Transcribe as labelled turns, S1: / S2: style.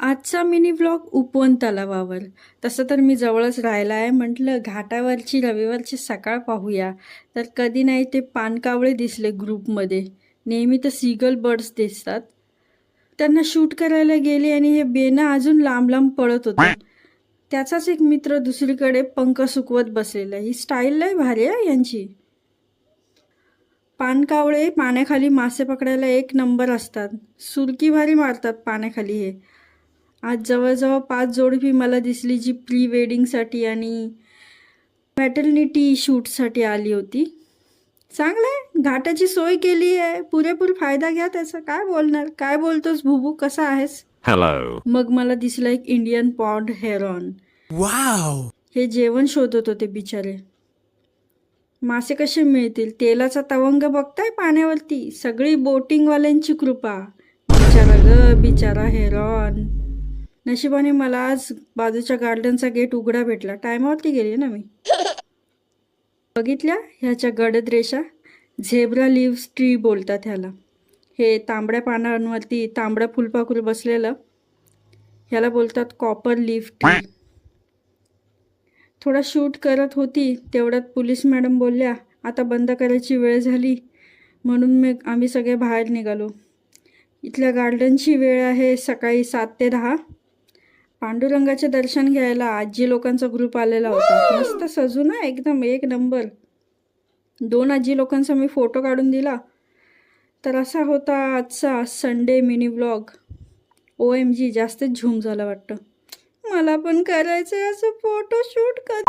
S1: आजचा mini vlog उपवन तलावावर. तसं तर मी जवळच राहिला आहे. म्हटलं घाटावरची रविवारची सकाळ पाहूया. तर कधी नाही ते पानकावळे दिसले ग्रुपमध्ये. नेहमी तर सीगल बर्ड्स दिसतात. त्यांना शूट करायला गेले आणि हे बेनं अजून लांब लांब पळत होते. त्याचाच एक मित्र दुसरीकडे पंख सुकवत बसलेला ही स्टाईल लय भारी आहे यांची. पानकावळे पाण्याखाली मासे पकडायला एक नंबर असतात. सुरकी भारी मारतात पाण्याखाली हे. आज जवळजवळ पाच जोडपी मला दिसली जी प्री वेडिंगसाठी आणि मॅटर्निटी शूटसाठी आली होती. चांगलं आहे घाटाची सोय केली आहे. पुरेपूर फायदा घ्या त्याचा. काय बोलणार? काय बोलतोस भुबू कसा आहेस?
S2: Hello.
S1: मग मला दिसला एक इंडियन पॉन्ड हेरॉन
S3: Wow!
S1: हे जेवण शोधत होते बिचारे. मासे कसे मिळतील? तेलाचा तवंग बघताय पाण्यावरती? सगळी बोटिंगवाल्यांची कृपा. बिचारा ग बिचारा हेरॉन नशिबाने मला आज बाजूच्या गार्डनचा गेट उघडा भेटला. टायमावरती गेली ना मी. बघितल्या ह्याच्या गडद रेषा? झेब्रा लिव्स ट्री बोलतात ह्याला. हे तांबड्या पानांवरती तांबड्या फुलपाखरू बसलेलं. ह्याला बोलतात कॉपर लिफ ट्री. थोडा शूट करत होती तेवढ्यात पोलीस मॅडम बोलल्या आता बंद करायची वेळ झाली. म्हणून मी आम्ही सगळे बाहेर निघालो. इथल्या गार्डनची वेळ आहे सकाळी सात ते दहा. पांडुरंगाचे दर्शन घ्यायला आजी लोकांचा ग्रुप आलेला होता. मस्त सजू ना एकदम एक नंबर दोन आजी लोकांचा मी फोटो काढून दिला. तर असा होता आजचा Sunday mini vlog O M G जास्तच झूम झाला वाटतं. मला पण करायचं असं फोटो शूट कर